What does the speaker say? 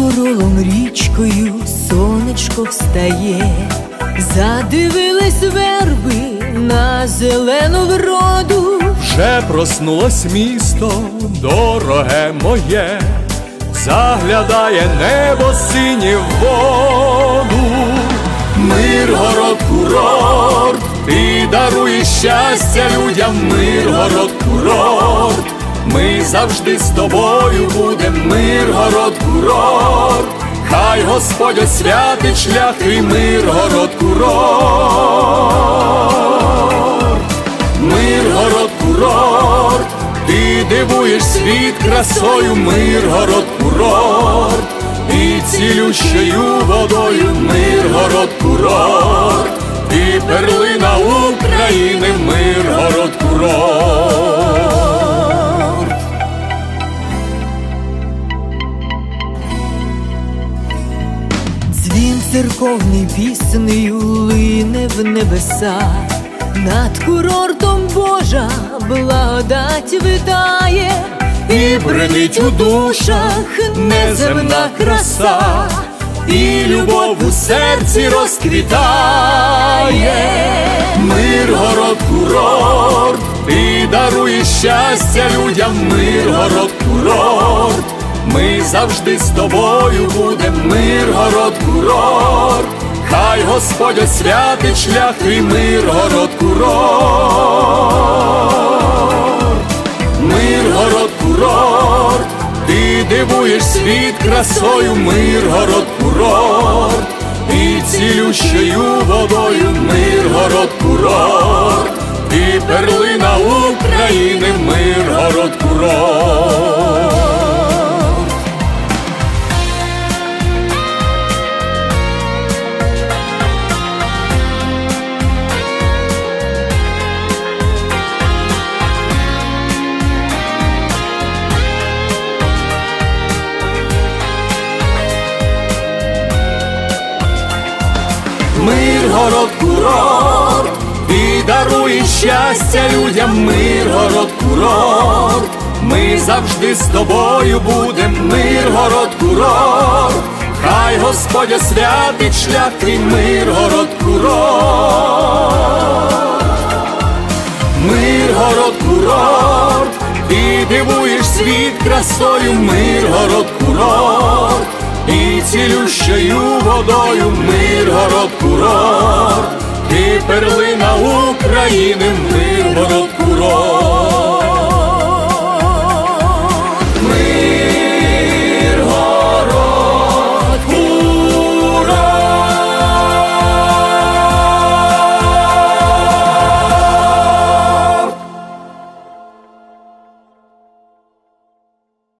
королом річкою сонечко встає, задивились верби на зелену вроду. Вже проснулось місто, дороге моє, заглядає небо синє в воду, мир город курорт, ти даруєш щастя людям, мир город курорт завжди з тобою будем, Миргород курорт, хай Господь освятить шлях і Миргород курорт, Миргород курорт, ти дивуєш світ красою, Миргород курорт, і цілющою водою Миргород курорт, і перлина України, церковний піснею лине в небеса, над курортом Божа благодать витає, І бренить у душах неземна краса, і любов у серці розквітає, Миргород курорт, ти даруєш щастя людям, Миргород курорт, ми завжди з тобою будем, Миргород курорт, хай Господь освятить шлях і Миргород курорт. мир, город, курорт, ти дивуєш світ красою, Миргород курорт, Миргород курорт, ти даруєш щастя людям, Миргород курорт, ми завжди з тобою будем, Миргород курорт, хай Господь освятить шлях твій Миргород курорт, Миргород курорт, ти дивуєш світ красою, Миргород курорт, і цілющою водою Миргород курорт, ти перлина України, курорт.